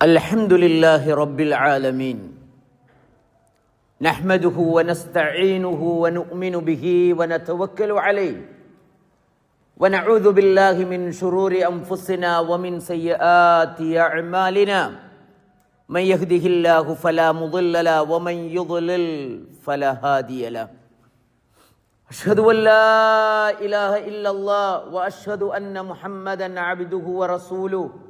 الحمد لله رب العالمين نحمده ونستعينه ونؤمن به ونتوكل عليه ونعوذ بالله من شرور انفسنا ومن سيئات اعمالنا من يهده الله فلا مضل له ومن يضلل فلا هادي له أشهد أن لا إله إلا الله وأشهد أن محمدا عبده ورسوله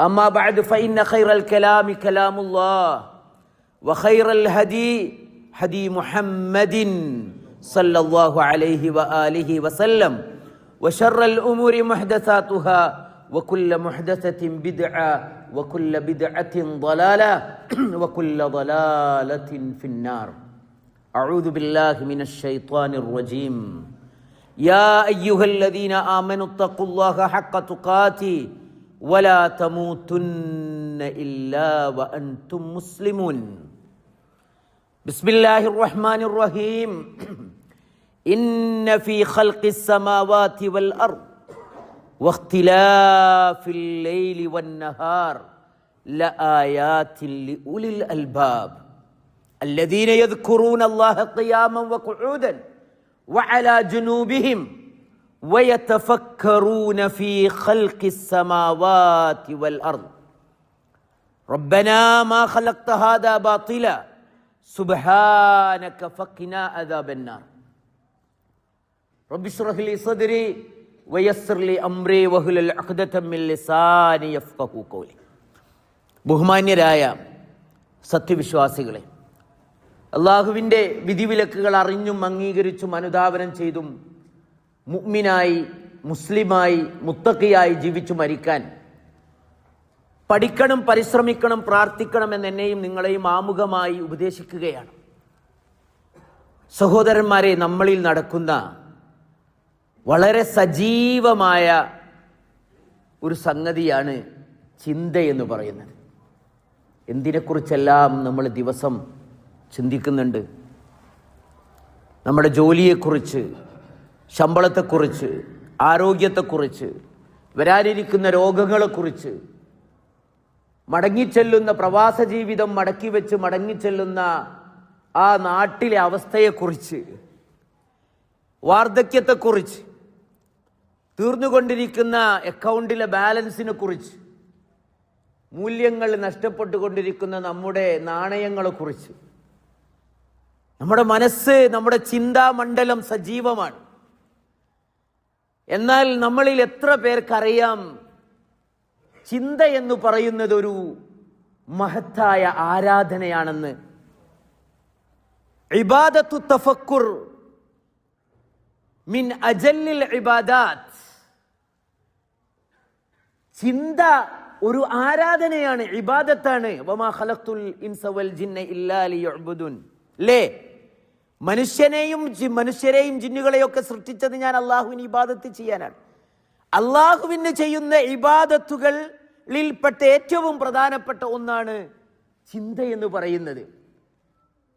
أما بعد فإن خير الكلام كلام الله وخير الهدي هدي محمد صلى الله عليه وآله وسلم وشر الأمور محدثاتها وكل محدثة بدعة وكل بدعة ضلالة وكل ضلالة في النار. أعوذ بالله من الشيطان الرجيم. يا أيها الذين آمنوا اتقوا الله حق تقاته ولا تموتن إلا وأنتم مسلمون. بسم الله الرحمن الرحيم. إن في خلق السماوات والأرض واختلاف الليل والنهار لآيات لأولي الألباب. الذين يذكرون الله قياما وقعودا وعلى جنوبهم ويتفكرون في خلق السماوات والارض ربنا ما خلقت هذا باطلا سبحانك فقنا عذاب النار رب اشرح لي صدري ويسر لي امري واحلل عقدة من لساني يفقهوا قولي ബഹുമാന്യരായ സത്യവിശ്വാസികളെ അള്ളാഹുവിൻ്റെ വിധിവിലക്കുകൾ അറിഞ്ഞും അംഗീകരിച്ചും അനുധാവനം ചെയ്തും മുഗ്മിനായി മുസ്ലിമായി മുത്തക്കിയായി ജീവിച്ചു മരിക്കാൻ. പഠിക്കണം പരിശ്രമിക്കണം പ്രാർത്ഥിക്കണം എന്ന് എന്നെയും നിങ്ങളെയും ആമുഖമായി ഉപദേശിക്കുകയാണ്. സഹോദരന്മാരെ നമ്മളിൽ നടക്കുന്ന വളരെ സജീവമായ ഒരു സംഗതിയാണ് ചിന്ത എന്ന് പറയുന്നത്. എന്തിനെക്കുറിച്ചെല്ലാം നമ്മൾ ദിവസം ചിന്തിക്കുന്നുണ്ട്? നമ്മുടെ ജോലിയെക്കുറിച്ച് ശമ്പളത്തെക്കുറിച്ച് ആരോഗ്യത്തെക്കുറിച്ച് വരാനിരിക്കുന്ന രോഗങ്ങളെക്കുറിച്ച് മടങ്ങിച്ചെല്ലുന്ന പ്രവാസ ജീവിതം മടക്കി വെച്ച് മടങ്ങിച്ചെല്ലുന്ന ആ നാട്ടിലെ അവസ്ഥയെക്കുറിച്ച് വാർദ്ധക്യത്തെക്കുറിച്ച് തീർന്നുകൊണ്ടിരിക്കുന്ന അക്കൗണ്ടിലെ ബാലൻസിനെ കുറിച്ച് മൂല്യങ്ങൾ നഷ്ടപ്പെട്ടുകൊണ്ടിരിക്കുന്ന നമ്മുടെ നാണയങ്ങളെക്കുറിച്ച്. നമ്മുടെ മനസ്സ് നമ്മുടെ ചിന്താമണ്ഡലം സജീവമാണ്. എന്നാൽ നമ്മളിൽ എത്ര പേർക്കറിയാം? ചിന്ത എന്ന് പറയുന്നത് ഒരു മഹത്തായ ആരാധനയാണെന്ന്. ഇബാദത്തു തഫക്കുർ മിൻ അജല്ലിൽ ഇബാദാത്ത്. ചിന്ത ഒരു ആരാധനയാണ് ഇബാദത്താണ്. ഇൻസവൽ ജിന്ന ഇല്ലാ ലിയഅ്ബുദുൻ. ലേ മനുഷ്യനെയും മനുഷ്യരെയും ജിന്നുകളെയൊക്കെ സൃഷ്ടിച്ചത് ഞാൻ അള്ളാഹുവിന് ഇബാദത്ത് ചെയ്യാനാണ്. അള്ളാഹുവിന് ചെയ്യുന്ന ഇബാദത്തുകളിൽപ്പെട്ട ഏറ്റവും പ്രധാനപ്പെട്ട ഒന്നാണ് ചിന്ത എന്ന് പറയുന്നത്.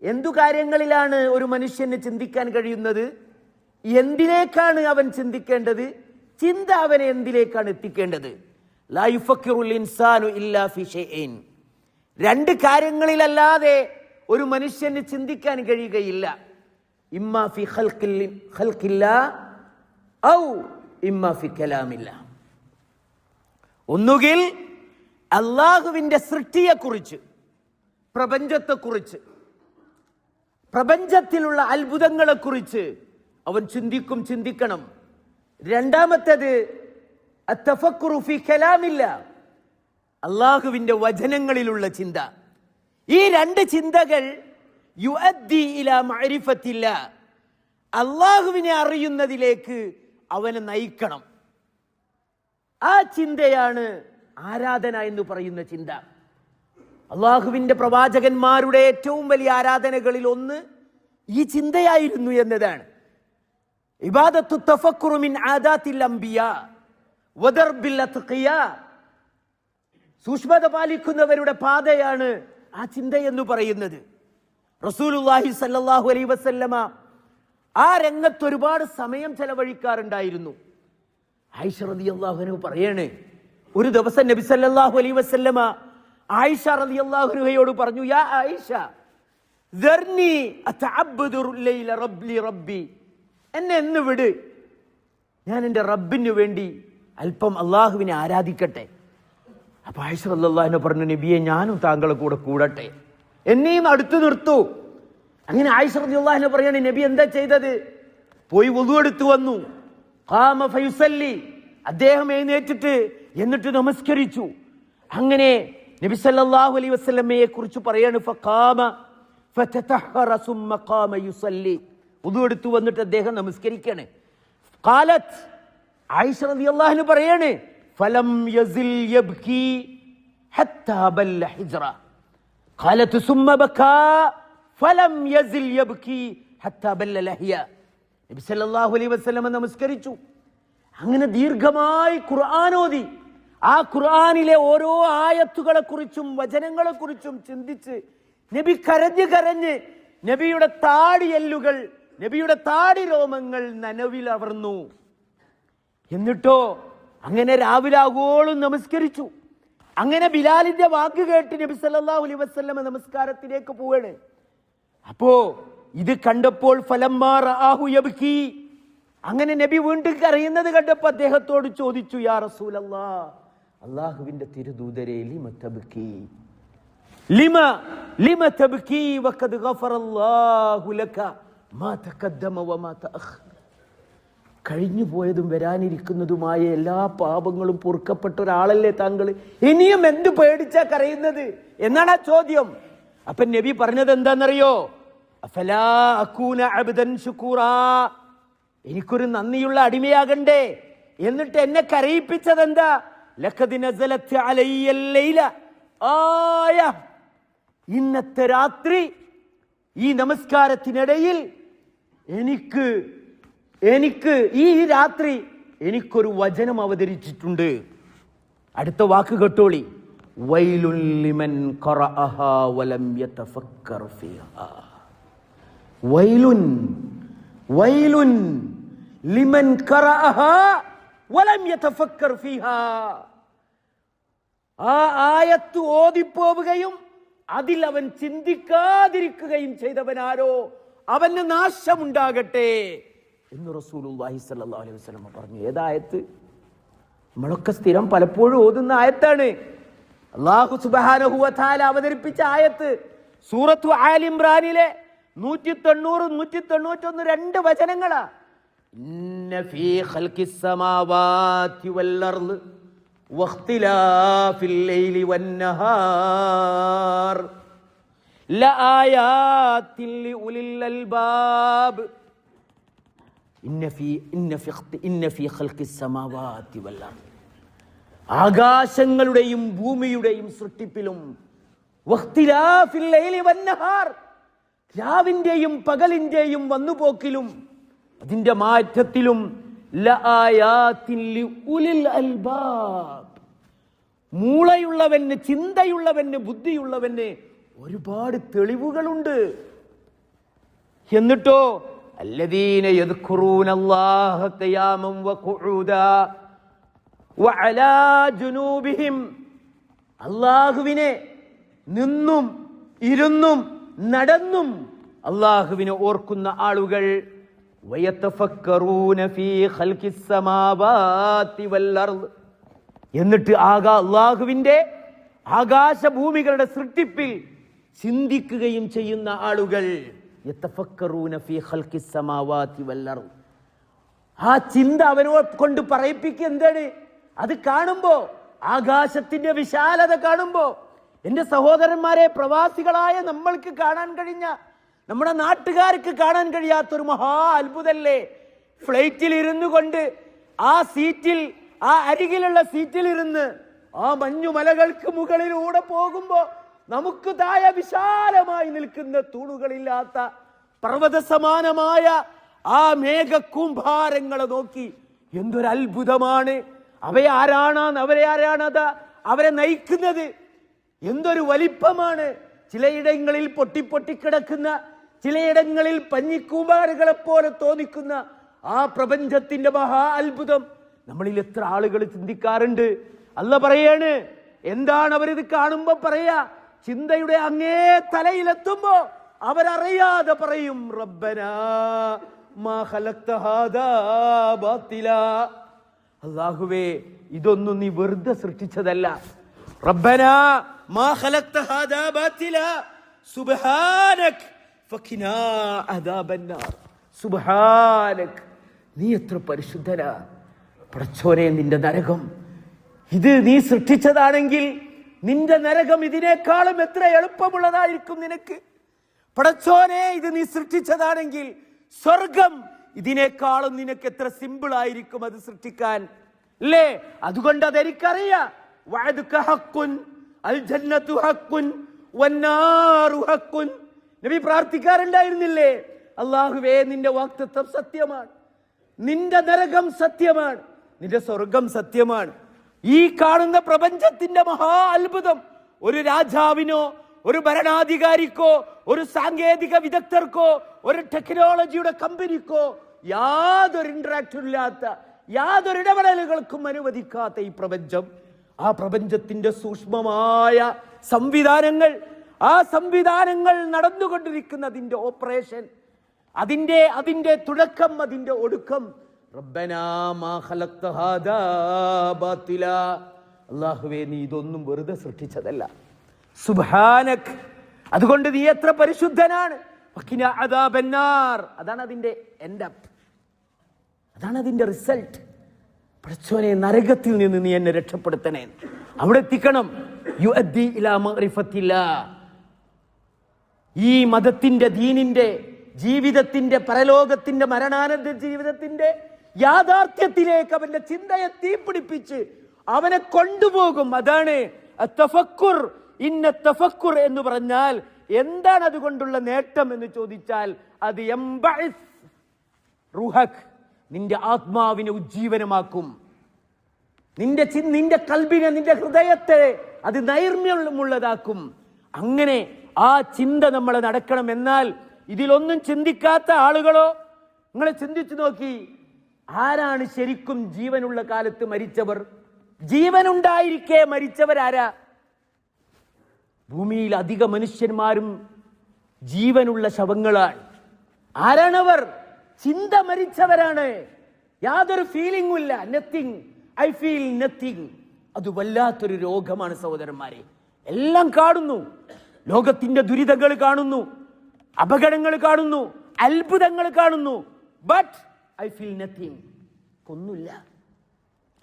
എന്തു കാര്യങ്ങളിലാണ് ഒരു മനുഷ്യന് ചിന്തിക്കാൻ കഴിയുന്നത്? എന്തിലേക്കാണ് അവൻ ചിന്തിക്കേണ്ടത്? ചിന്ത അവനെ എന്തിലേക്കാണ് എത്തിക്കേണ്ടത്? ഇൻസാനു ഇല്ലാ. രണ്ട് കാര്യങ്ങളിലല്ലാതെ ഒരു മനുഷ്യന് ചിന്തിക്കാൻ കഴിയുകയില്ല. ഇമ്മാ ഫി ഖൽഖില്ലാ ഔ ഇമ്മ ഫി കലാമില്ല. ഒന്നുകിൽ അള്ളാഹുവിന്റെ സൃഷ്ടിയെക്കുറിച്ച് പ്രപഞ്ചത്തെക്കുറിച്ച് പ്രപഞ്ചത്തിലുള്ള അത്ഭുതങ്ങളെക്കുറിച്ച് അവൻ ചിന്തിക്കും ചിന്തിക്കണം. രണ്ടാമത്തേത് ഫി കലാമില്ല. അള്ളാഹുവിന്റെ വചനങ്ങളിലുള്ള ചിന്ത. ഈ രണ്ട് ചിന്തകൾ യുഅദ്ദി ഇലാ മഅരിഫത്തില്ല. അള്ളാഹുവിനെ അറിയുന്നതിലേക്ക് അവനെ നയിക്കണം. ആ ചിന്തയാണ് ആരാധന എന്ന് പറയുന്ന ചിന്ത. അള്ളാഹുവിന്റെ പ്രവാചകന്മാരുടെ ഏറ്റവും വലിയ ആരാധനകളിൽ ഒന്ന് ഈ ചിന്തയായിരുന്നു എന്നതാണ്. ഇബാദത്തു തഫക്കുറു മിൻ ആദാത്തിൽ അംബിയ വദർബിൽ അത്ഖിയ സൂക്ഷ്മത പാലിക്കുന്നവരുടെ പാതയാണ് ആ ചിന്ത എന്ന് പറയുന്നത്. റസൂലുല്ലാഹി സല്ലാഹു അലൈ വസല്ലമ ആ രംഗത്ത് ഒരുപാട് സമയം ചെലവഴിക്കാറുണ്ടായിരുന്നു. ആയിഷ റളിയല്ലാഹു അള്ളാഹുനു പറയണേ ഒരു ദിവസം നബി സല്ലാഹു അലൈ വസല്ലമ ആയിഷ റതി അള്ളാഹുനുഹയോട് പറഞ്ഞു യാ ആയിഷ റബ്ബി എന്നെ എന്ന് വിട്. ഞാൻ എന്റെ റബ്ബിന് വേണ്ടി അല്പം അള്ളാഹുവിനെ ആരാധിക്കട്ടെ. അപ്പോൾ ആയിഷ അള്ളാഹുവിനെ പറഞ്ഞു നബിയെ ഞാനും താങ്കളെ കൂടെ കൂടട്ടെ. എന്നെയും അടുത്തു നിർത്തു. അങ്ങനെ ആയിഷ അള്ളാഹിനെ പറയാണ് നബി എന്താ ചെയ്തത്? പോയി വധു എടുത്തു വന്നു. ഖാമ ഫൈസല്ലി അദ്ദേഹം എഴുന്നേറ്റിട്ട് എന്നിട്ട് നമസ്കരിച്ചു. അങ്ങനെ നബി സല്ലല്ലാഹു അലൈഹി വസല്ലമയെ കുറിച്ച് പറയാണ് ഫഖാമ ഫതതഹറ സുമ്മ ഖാമ യുസല്ലി. വുദു എടുത്തു വന്നിട്ട് അദ്ദേഹം നമസ്കരിക്കാണ്. ഖാലത്ത് ആയിഷ റളിയല്ലാഹു പറയാണ് ഫലം യസിൽ യബ്കി ഹത്താ ബല്ല ഹിജ്റ. ഖാലത്ത് ثم بكى ഫലം يزل യബ്കി ഹത്താ بل ലഹിയ നബി സല്ലല്ലാഹു അലൈഹി വസല്ലമ നമസ്കരിച്ചു. അങ്ങനെ ദീർഘമായി ഖുർആൻ ഓതി. ആ ഖുർആനിലെ ഓരോ ആയത്തുകളെ കുറിച്ചും വചനങ്ങളെ കുറിച്ചും ചിന്തിച്ച് നബി കരഞ്ഞ് കരഞ്ഞ് നബിയുടെ താടി താടിയെല്ലുകൾ നബിയുടെ താടി രോമങ്ങൾ നനവിലവർന്നു എന്നിട്ടോ അങ്ങനെ രാവിലെ ആഗോളം നമസ്കരിച്ചു. അങ്ങനെ ബിലാലിന്റെ വാക്ക് കേട്ട് നബി സല്ലല്ലാഹു അലൈഹി വസല്ലമ നമസ്കാരത്തിലേക്ക് പോവാണ്. അപ്പോ ഇത് കണ്ടപ്പോൾ യബ്കി. അങ്ങനെ നബി വീണ്ടും കരയുന്നത് കണ്ടപ്പോൾ അദ്ദേഹത്തോട് ചോദിച്ചു യാ റസൂലല്ലാ അള്ളാഹുവിന്റെ തിരുദൂതരെ ലിമ തബ്കി. ലിമ ലിമ തബ്കി വഖദ് ഗഫറല്ലാഹു ലക മാ തഖദ്ദമ വമാ തഅഖർ കഴിഞ്ഞു പോയതും വരാനിരിക്കുന്നതുമായ എല്ലാ പാപങ്ങളും പൊറുക്കപ്പെട്ട ഒരാളല്ലേ താങ്കൾ? ഇനിയും എന്ത് പേടിച്ചാ കരയുന്നത്? എന്നാണ് ആ ചോദ്യം. അപ്പൊ നബി പറഞ്ഞത് എന്താണെന്നറിയോ? എനിക്കൊരു നന്ദിയുള്ള അടിമയാകണ്ടേ. എന്നിട്ട് എന്നെ കരയിപ്പിച്ചത് എന്താ ഇന്നത്തെ രാത്രി ഈ നമസ്കാരത്തിനിടയിൽ എനിക്ക് എനിക്ക് ഈ രാത്രി എനിക്കൊരു വചനം അവതരിച്ചിട്ടുണ്ട്. അടുത്ത വാക്ക് കേട്ടോളി. വൈലുല്ലിമൻ ആയത്ത് ഓതിപ്പോവുകയും അതിൽ അവൻ ചിന്തിക്കാതിരിക്കുകയും ചെയ്തവനാരോ? അവന് നാശമുണ്ടാകട്ടെ. എന്ന് റസൂലുള്ളാഹി സ്വല്ലല്ലാഹു അലൈഹി വസല്ലം പറഞ്ഞു ഏതായത്ത് നമ്മളൊക്കെ സ്ഥിരം പലപ്പോഴും ഓതുന്ന ആയത്താണ്. അള്ളാഹു സുബ്ഹാനഹു വ അവതരിപ്പിച്ച ആയത്ത്. സൂറത്തു ആൽ ഇംറാനിലെ നൂറ്റി തൊണ്ണൂറ് നൂറ്റി തൊണ്ണൂറ്റൊന്ന് രണ്ട് വചനങ്ങളാ. ഫീ ഖൽഖിസ് ആകാശങ്ങളുടെയും ഭൂമിയുടെയും സൃഷ്ടിപ്പിലും രാവിന്റെയും പകലിന്റെയും വന്നുപോക്കിലും അതിന്റെ മാറ്റത്തിലും മൂളയുള്ളവന് ചിന്തയുള്ളവന് ബുദ്ധിയുള്ളവന് ഒരുപാട് തെളിവുകളുണ്ട്. എന്നിട്ടോ الذين يذكرون الله قياما وقعودا وعلى جنوبهم അള്ളാഹുവിനെ നിന്നും ഇരുന്നും നടന്നും അള്ളാഹുവിനെ ഓർക്കുന്ന ആളുകൾ വയത്തഫക്കറൂന ഫീ ഖൽഖിസ് സമാവാതി വൽ അർള് എന്നിട്ട് ആകാ അള്ളാഹുവിന്റെ ആകാശഭൂമികളുടെ സൃഷ്ടിപ്പിൽ ചിന്തിക്കുകയും ചെയ്യുന്ന ആളുകൾ ആ ചിന്ത അവനോ കൊണ്ട് പറയിപ്പിക്കുക എന്താണ്? അത് കാണുമ്പോ ആകാശത്തിന്റെ വിശാലത കാണുമ്പോ എന്റെ സഹോദരന്മാരെ പ്രവാസികളായ നമ്മൾക്ക് കാണാൻ കഴിഞ്ഞ നമ്മുടെ നാട്ടുകാർക്ക് കാണാൻ കഴിയാത്തൊരു മഹാ അത്ഭുതല്ലേ? ഫ്ലൈറ്റിൽ ഇരുന്നു കൊണ്ട് ആ സീറ്റിൽ ആ അരികിലുള്ള സീറ്റിൽ ഇരുന്ന് ആ മഞ്ഞുമലകൾക്ക് മുകളിലൂടെ പോകുമ്പോ നമുക്ക് താഴെ വിശാലമായി നിൽക്കുന്ന തൂണുകളില്ലാത്ത പർവത സമാനമായ ആ മേഘക്കൂമ്പാരങ്ങളെ നോക്കി എന്തൊരു അത്ഭുതമാണ്. അവയെ ആരാണ് അവരെ ആരാണത് അവരെ നയിക്കുന്നത്? എന്തൊരു വലിപ്പമാണ്. ചിലയിടങ്ങളിൽ പൊട്ടിപ്പൊട്ടിക്കിടക്കുന്ന ചിലയിടങ്ങളിൽ പഞ്ഞിക്കൂമ്പാറുകളെ പോലെ തോന്നിക്കുന്ന ആ പ്രപഞ്ചത്തിന്റെ മഹാ അത്ഭുതം. നമ്മളിൽ എത്ര ആളുകൾ ചിന്തിക്കാറുണ്ട്. അല്ല പറയാണ് എന്താണ് അവരിത് കാണുമ്പോൾ പറയാ? ചിന്തയുടെ അങ്ങേ തലയിലെത്തുമ്പോ അവരറിയാതെ പറയും റബ്ബന അള്ളാഹുവേ ഇതൊന്നും നീ വെറുതെ സൃഷ്ടിച്ചതല്ല. റബ്ബന സുബ്ഹാനക് സുബ്ഹാനക് നീ എത്ര പരിശുദ്ധനാ പടച്ചോനെ നിന്റെ നരകം. ഇത് നീ സൃഷ്ടിച്ചതാണെങ്കിൽ നിന്റെ നരകം ഇതിനേക്കാളും എത്ര എളുപ്പമുള്ളതായിരിക്കും നിനക്ക്? പടച്ചോനെ ഇത് നീ സൃഷ്ടിച്ചതാണെങ്കിൽ സ്വർഗം ഇതിനേക്കാളും നിനക്ക് എത്ര സിമ്പിൾ ആയിരിക്കും അത് സൃഷ്ടിക്കാൻ. അല്ലേ അതുകൊണ്ട് അതെനിക്കറിയാം. നബി പ്രാർത്ഥിക്കാറുണ്ടായിരുന്നില്ലേ? അള്ളാഹുവേ നിന്റെ വാക്തത്വം സത്യമാണ്. നിന്റെ നരകം സത്യമാണ്. നിന്റെ സ്വർഗം സത്യമാണ്. ഈ കാണുന്ന പ്രപഞ്ചത്തിന്റെ മഹാ അത്ഭുതം. ഒരു രാജാവിനോ ഒരു ഭരണാധികാരിക്കോ ഒരു സാങ്കേതിക വിദഗ്ധർക്കോ ഒരു ടെക്നോളജിയുടെ കമ്പനിക്കോ യാതൊരു ഇന്ററാക്ഷൻ ഇല്ലാത്ത യാതൊരു ഇടപെടലുകൾക്കും അനുവദിക്കാത്ത ഈ പ്രപഞ്ചം. ആ പ്രപഞ്ചത്തിന്റെ സൂക്ഷ്മമായ സംവിധാനങ്ങൾ ആ സംവിധാനങ്ങൾ നടന്നുകൊണ്ടിരിക്കുന്നതിന്റെ ഓപ്പറേഷൻ അതിന്റെ അതിന്റെ തുടക്കം അതിന്റെ ഒടുക്കം അല്ലാഹുവേ നീ ഇതൊന്നും വെറുതെ സൃഷ്ടിച്ചതല്ല. സുബ്ഹാനക്. അതുകൊണ്ട് നീ എത്ര പരിശുദ്ധനാണ്. അതാണ് അതിന്റെ അപ്പ് അതാണ് അതിന്റെ റിസൾട്ട് പഠിച്ചോനെ നരകത്തിൽ നിന്ന് നീ എന്നെ രക്ഷപ്പെടുത്തണേ. അവിടെ എത്തിക്കണം. യു അദ്ദി ഈ മതത്തിന്റെ ദീനിന്റെ ജീവിതത്തിന്റെ പരലോകത്തിന്റെ മരണാനന്ദ ജീവിതത്തിന്റെ യാഥാർത്ഥ്യത്തിലേക്ക് അവന്റെ ചിന്തയെ തീപിടിപ്പിച്ച് അവനെ കൊണ്ടുപോകും. അതാണ് തഫക്കുർ ഇന്ന തഫക്കുർ എന്ന് പറഞ്ഞാൽ എന്താണ് അതുകൊണ്ടുള്ള നേട്ടം എന്ന് ചോദിച്ചാൽ അത് റുഹക് നിന്റെ ആത്മാവിനെ ഉജ്ജീവനമാക്കും. നിന്റെ നിന്റെ കൽബിനെ നിന്റെ ഹൃദയത്തെ അത് നൈർമ്യമുള്ളതാക്കും. അങ്ങനെ ആ ചിന്ത നമ്മൾ നടക്കണം എന്നാൽ ഇതിലൊന്നും ചിന്തിക്കാത്ത ആളുകളോ? നിങ്ങളെ ചിന്തിച്ചു നോക്കി. ആരാണ് ശരിക്കും ജീവനുള്ള കാലത്ത് മരിച്ചവർ? ജീവനുണ്ടായിരിക്കെ മരിച്ചവരാരാ? ഭൂമിയിൽ അധിക മനുഷ്യന്മാരും ജീവനുള്ള ശവങ്ങളാണ്. ആരാണവർ? ചിന്ത മരിച്ചവരാണ്. യാതൊരു ഫീലിംഗും ഇല്ല. നത്തിങ് ഐ ഫീൽ നത്തിങ് അത് വല്ലാത്തൊരു രോഗമാണ് സഹോദരന്മാരെ. എല്ലാം കാണുന്നു. ലോകത്തിന്റെ ദുരിതങ്ങൾ കാണുന്നു. അപകടങ്ങൾ കാണുന്നു. അത്ഭുതങ്ങൾ കാണുന്നു. But I feel nothing. ഒന്നുമില്ല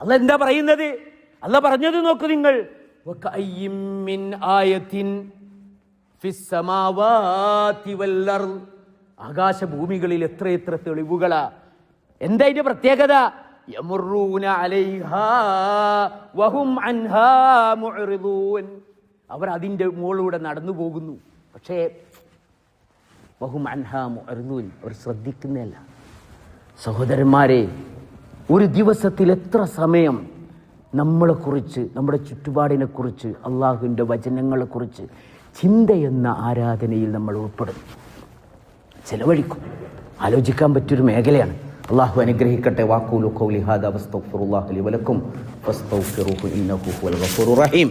അല്ല എന്താ പറയുന്നത്? അല്ല പറഞ്ഞത് നോക്ക് നിങ്ങൾ. ആകാശഭൂമികളിൽ എത്ര എത്രയെത്ര തെളിവുകളാ. എന്താ അതിന്റെ പ്രത്യേകത. അവർ അതിന്റെ മുകളിലൂടെ നടന്നു പോകുന്നു. പക്ഷേ വഹും അൻഹാ. അവർ ശ്രദ്ധിക്കുന്നതല്ല. സഹോദരന്മാരെ ഒരു ദിവസത്തിൽ എത്ര സമയം നമ്മളെക്കുറിച്ച് നമ്മുടെ ചുറ്റുപാടിനെക്കുറിച്ച് അള്ളാഹുവിന്റെ വചനങ്ങളെക്കുറിച്ച് ചിന്ത എന്ന ആരാധനയിൽ നമ്മൾ ഉൾപ്പെടുന്നു ചിലവഴിക്കും. ആലോചിക്കാൻ പറ്റിയൊരു മേഖലയാണ്. അള്ളാഹു അനുഗ്രഹിക്കട്ടെ. വാക്കൂലു ഖൗലി ഹാദാ വസ്തഗ്ഫിറുല്ലാഹ ലി വലക്കും. റഹീം.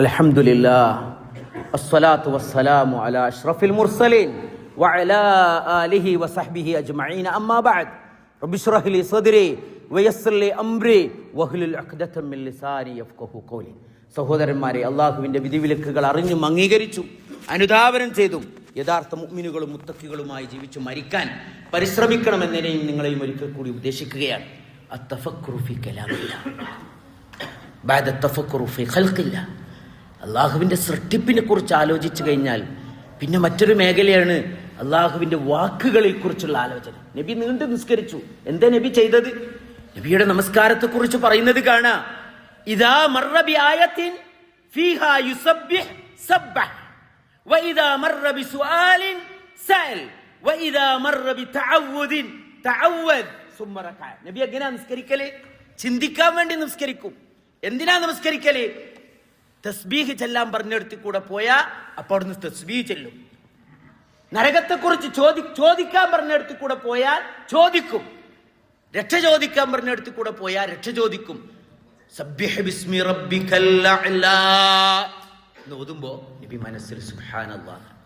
الحمد لله الصلاة والسلام على أشرف المرسلين وعلى آله وصحبه أجمعين أما بعد رب اشرح لي صدري ويسر لي أمري واحلل عقدة من لساني يفقهوا قولي സഹോദരന്മാരെ അള്ളാഹുവിന്റെ വിധിവിലക്കുകൾ അറിഞ്ഞും അംഗീകരിച്ചു അനുധാവനം ചെയ്തും യഥാർത്ഥ മുഗ്മിനുകളും മുത്തക്കികളുമായി ജീവിച്ചു മരിക്കാൻ പരിശ്രമിക്കണമെന്നതിനെയും നിങ്ങളെയും ഒരിക്കൽ കൂടി ഉപദേശിക്കുകയാണ് അത്തഫക്കുറു ഫി കലാമില്ല ബാദ തഫക്കുറു ഫി ഖൽഖില്ല അള്ളാഹുവിന്റെ സൃഷ്ടിപ്പിനെ കുറിച്ച് ആലോചിച്ചു കഴിഞ്ഞാൽ പിന്നെ മറ്റൊരു മേഖലയാണ് അള്ളാഹുവിന്റെ വാക്കുകളെ കുറിച്ചുള്ള ആലോചന. നബി നീണ്ടു നിസ്കരിച്ചു. എന്താ നബി ചെയ്തത്? നബിയുടെ നമസ്കാരത്തെക്കുറിച്ച് പറയുന്നത് കാണാ. വഇദാ വഇദാ റകഅ നബി എങ്ങനെയാ നിസ്കരിക്കൽ? ചിന്തിക്കാൻ വേണ്ടി നിസ്കരിക്കും. എന്തിനാ നമസ്കരിക്കൽ തസ്ബീഹ് ചെല്ലാൻ പറഞ്ഞെടുത്തി കൂടെ പോയാ അപ്പൊ അവിടുന്ന് തസ്ബീഹ് ചെല്ലും. നരകത്തെക്കുറിച്ച് ചോദി ചോദിക്കാൻ പറഞ്ഞെടുത്തി കൂടെ പോയാൽ ചോദിക്കും. രക്ഷ ചോദിക്കാൻ പറഞ്ഞെടുത്തി കൂടെ പോയാൽ രക്ഷ ചോദിക്കും. സബ്ബിഹ് ബിസ്മി റബ്ബിക്കൽ അഅ്ലാ. എന്ന് ഓതുമ്പോ നബി മനസ്സിൽ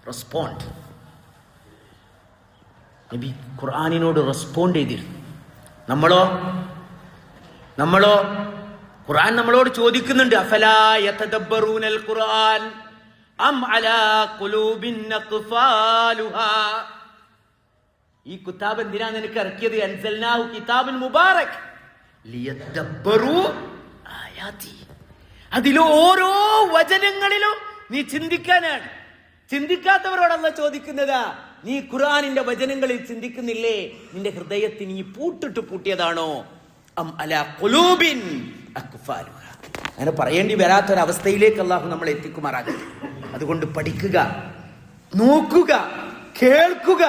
റെസ്പോണ്ട്. നബി ഖുർആനിനോട് റെസ്പോണ്ട് ചെയ്തിരുന്നു. നമ്മളോ? നമ്മളോ? ഖുർആൻ നമ്മളോട് ചോദിക്കുന്നുണ്ട് അഫലാ യതദബ്ബറൂനൽ ഖുർആൻ? അം അലാ ഖുലൂബിൻ അഖ്ഫാലുഹാ ഈ കുത്താബ് എന്തിനാ നിനക്ക് ഇറക്കിയത്? അൻസൽനാഹു കിതാബുൻ മുബാറക്. ലിയദ്ദബ്ബറു ആയാതി. അതിലെ ഓരോ വചനങ്ങളിലും നീ ചിന്തിക്കാനാണ്. ചിന്തിക്കാത്തവരോടല്ല ചോദിക്കുന്നതാ നീ ഖുർആനിന്റെ വചനങ്ങളിൽ ചിന്തിക്കുന്നില്ലേ? നിന്റെ ഹൃദയത്തിന് ഈ പൂട്ടിട്ട് പൂട്ടിയതാണോ? അം അല ഖുലൂബിൻ അങ്ങനെ പറയേണ്ടി വരാത്തൊരവസ്ഥയിലേക്ക് അള്ളാഹു നമ്മൾ എത്തിക്കുമാറാകട്ടെ. അതുകൊണ്ട് പഠിക്കുക നോക്കുക കേൾക്കുക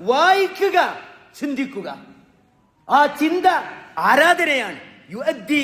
വായിക്കുക ചിന്തിക്കുക. ആ ചിന്ത ആരാധനയാണ്. യുഅദ്ദി